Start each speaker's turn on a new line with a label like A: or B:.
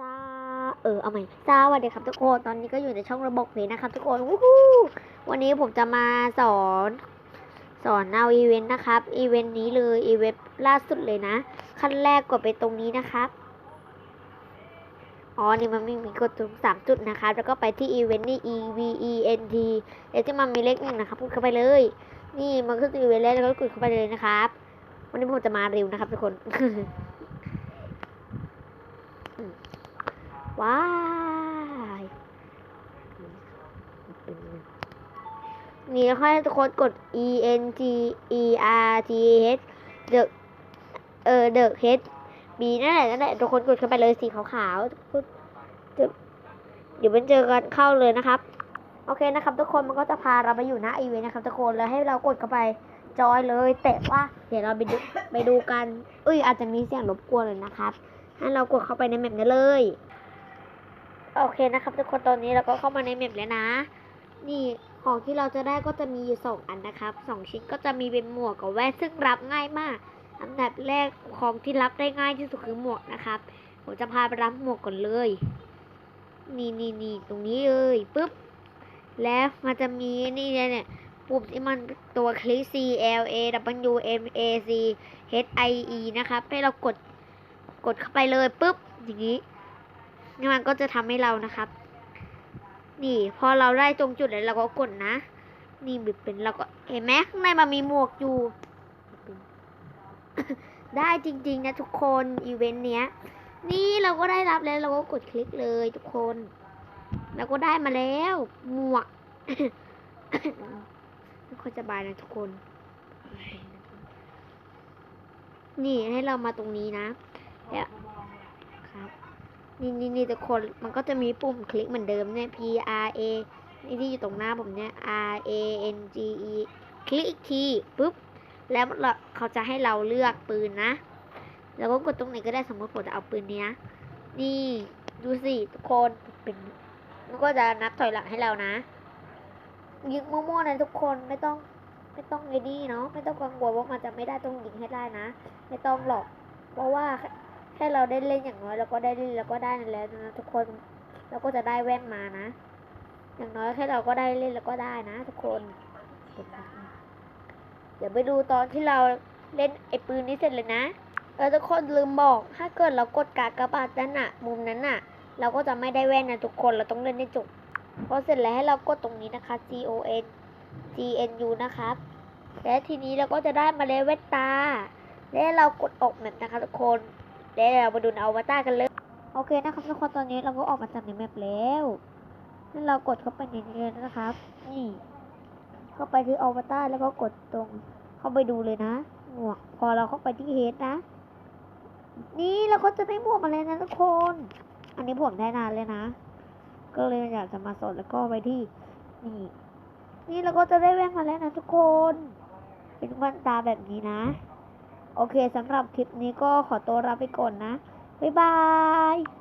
A: จ้าเออเอาใหม่จ้าวัสดียครับทุกคนตอนนี้ก็อยู่ในช่องระบบเพลนะครับทุกคนวู้ฮู้วันนี้ผมจะมาสอนสอนเอาอีเวนต์นะครับอีเวนต์นี้เลยอีเวนต์ล่าสุดเลยนะ ขั้นแรกกดไปตรงนี้นะครับอ๋อนี่มันไม่มีกดตรงสามจุดนะครับแล้วก็ไปที่อีเวนต์นี่ e v e n t เดี๋ยวที่มันมีเลขหนึ่งนะครับกดเข้าไปเลย นี่มันก็คืออีเวนต์แล้วก็กดเข้าไปเลยนะครับ วันนี้ผมจะมาเร็วนะครับทุกคน ว้ายนี่แล้วให้ทุกคนกด e n g e r t h เดอะเออเดอะเฮดบีนั่นแหละนั่นแหละทุกคนกดเข้าไปเลยสีขาวๆทุกคนจะเดี๋ยวมันเจอกันเข้าเลยนะครับ โอเคนะครับ ทุกคนมันก็จะพาเราไปอยู่หน้าอีเวนต์นะครับทุกคนแล้วให้เรากดเข้าไปจอยเลย แต่ว่าเดี๋ยวเราไปดูไปดูกันเอ้ยอาจจะมีเสียงรบกวนเลยนะครับให้เรากดเข้าไปในแมปนี้เลย โอเคนะครับทุกคนตอนนี้เราก็เข้ามาในแมปแล้วนะ นี่ของที่เราจะได้ก็จะมีอยู่สองอันนะครับสองชิ้นก็จะมีเป็นหมวกกับแว่นซึ่งรับง่ายมาก อันดับแรกของที่รับได้ง่ายที่สุดคือหมวกนะครับผมจะพาไปรับหมวกก่อนเลย นี่นี่นี่ตรงนี้เลยปุ๊บ แล้วมันจะมีนี่เนี่ยปุ่มที่มันตัวคลิก C L A W M A C H I E นะครับ ให้เรากดกดเข้าไปเลยปุ๊บอย่างนี้ มันก็จะทำให้เรานะครับ นี่พอเราได้ตรงจุดแล้วเราก็กดนะ นี่บิดเป็นเราก็เห็นไหมข้างในมันมีหมวกอยู่ ได้จริง ๆ นะทุกคนอีเวนต์เนี้ย นี่เราก็ได้รับแล้วเราก็กดคลิกเลยทุกคนเราก็ได้มาแล้วหมวกไม่ค่อยสบายนะทุกคน นี่ให้เรามาตรงนี้นะแล้วครับ นี่นี่นี่ทุกคนมันก็จะมีปุ่มคลิกเหมือนเดิมเนี่ย P R A นี่ที่อยู่ตรงหน้าผมเนี่ย R A N G E คลิกอีกทีปุ๊บ แล้วเราเขาจะให้เราเลือกปืนนะ แล้วก็กดตรงไหนก็ได้สมมติผมจะเอาปืนเนี้ย นี่ดูสิทุกคนเป็นมันก็จะนับถอยหลังให้เรานะยิงมั่วๆนะทุกคนไม่ต้องไม่ต้องไอ้นี่เนาะไม่ต้องกังวลว่ามันจะไม่ได้ต้องยิงให้ได้นะ ไม่ต้องหรอก เพราะว่า แค่เราได้เล่นอย่างน้อยเราก็ได้เล่นเราก็ได้นั่นแล้วนะทุกคนเราก็จะได้แว่นมานะ อย่างน้อยแค่เราก็ได้เล่นแล้วก็ได้นะ ทุกคนเดี๋ยวไปดูตอนที่เราเล่นไอ้ปืนนี้เสร็จเลยนะเออทุกคนลืมบอกถ้าเกิดเรากดกากระบาทนั่นน่ะมุมนั้นน่ะเราก็จะไม่ได้แว่นนะทุกคนเราต้องเล่นให้จบพอเสร็จแล้วให้เรากดตรงนี้นะคะ G O N G N U นะครับและทีนี้เราก็จะได้มาเลยแว่นตาและเรากดออกแมปนะคะทุกคน และเรามาดูนอวตารกันเลย โอเคนะครับทุกคนตอนนี้เราก็ออกมาจากในแมปแล้วให้เรากดเข้าไปในนี้เลยนะครับ นี่ เข้าไปที่อวตารแล้วก็กดตรง เข้าไปดูเลยนะหมวกพอเราเข้าไปที่เฮดนะ นี่เราก็จะได้หมวกมาเลยนะทุกคน อันนี้ผมได้นานเลยนะ ก็เลยอยากจะมาสอนแล้วก็ไปที่ นี่ นี่เราก็จะได้แว่นมาแล้วนะทุกคน เป็นแว่นตาแบบนี้นะ โอเคสำหรับคลิปนี้ก็ขอตัวลาไปก่อนนะ บ๊ายบาย